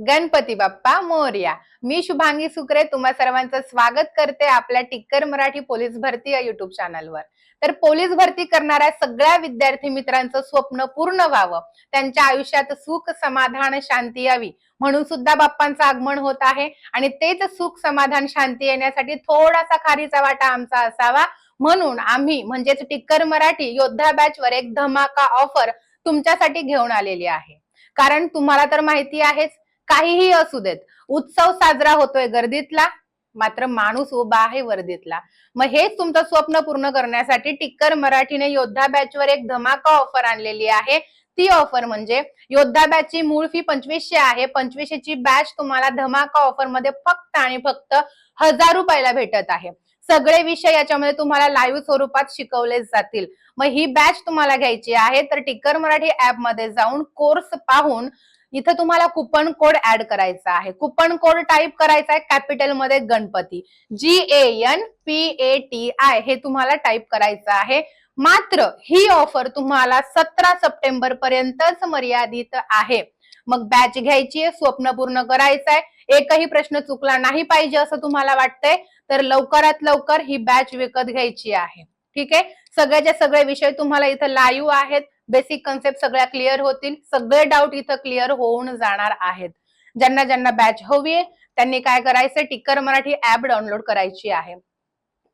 गणपती बाप्पा मोर्या. मी शुभांगी सुकरे तुम्हा सर्वांचं स्वागत करते आपल्या टिक्कर मराठी पोलीस भरती या युट्यूब चॅनलवर तर पोलीस भरती करणाऱ्या सगळ्या विद्यार्थी मित्रांचं स्वप्न पूर्ण व्हावं. त्यांच्या आयुष्यात सुख समाधान शांती यावी. म्हणून सुद्धा बाप्पांचं आगमन होत आहे. आणि तेच सुख समाधान शांती येण्यासाठी थोडासा खारीचा वाटा आमचा असावा. म्हणून आम्ही म्हणजेच टिक्कर मराठी योद्धा बॅच वर एक धमाका ऑफर तुमच्यासाठी घेऊन आलेली आहे. कारण तुम्हाला तर माहिती आहेच काहीही असू देत. उत्सव साजरा होतोय गर्दीतला मात्र माणूस उभा आहे वर्दीतला. मग हेच तुमचं स्वप्न पूर्ण करण्यासाठी टिक्कर मराठीने योद्धा बॅच वर एक धमाका ऑफर आणलेली आहे. ती ऑफर म्हणजे योद्धा बॅच ची मूळ फी पंचवीसशे आहे. पंचवीसशेची बॅच तुम्हाला धमाका ऑफरमध्ये फक्त आणि फक्त हजार रुपयाला भेटत आहे. सगळे विषय याच्यामध्ये तुम्हाला लाईव्ह स्वरूपात शिकवले जातील. मग ही बॅच तुम्हाला घ्यायची आहे तर टिक्कर मराठी ऍपमध्ये जाऊन कोर्स पाहून इथं तुम्हाला कुपन कोड ऍड करायचा आहे. कुपन कोड टाईप करायचा आहे कॅपिटलमध्ये Ganpati. G A N P A T I हे तुम्हाला टाईप करायचं आहे. मात्र ही ऑफर तुम्हाला सतरा सप्टेंबर पर्यंतच मर्यादित आहे. मग बॅच घ्यायची आहे स्वप्न पूर्ण करायचं आहे. एकही प्रश्न चुकला नाही पाहिजे असं तुम्हाला वाटतंय तर लवकरात लवकर ही बॅच विकत घ्यायची आहे. ठीक आहे? सगळ्याचे सगळे विषय तुम्हाला इथं लाईव्ह आहेत. बेसिक कन्सेप्ट सगळ्या क्लिअर होतील. सगळे डाऊट इथं क्लिअर होऊन जाणार आहेत. ज्यांना ज्यांना बॅच हवी आहे त्यांनी काय करायचं? टिक्कर मराठी ऍप डाउनलोड करायची आहे.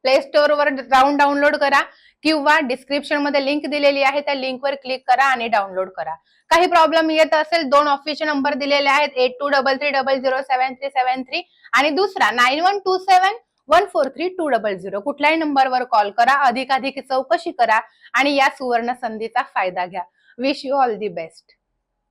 प्ले स्टोअर वर जाऊन डाउनलोड करा किंवा डिस्क्रिप्शनमध्ये लिंक दिलेली आहे त्या लिंकवर क्लिक करा आणि डाउनलोड करा. काही प्रॉब्लेम येत असेल दोन ऑफिसचे नंबर दिलेले आहेत eight two double three double zero seven three seven three आणि दुसरा nine one two seven one four three two double zero कुठल्याही नंबरवर कॉल करा. अधिकाधिक चौकशी करा आणि या सुवर्ण संधीचा फायदा घ्या. Wish you all the best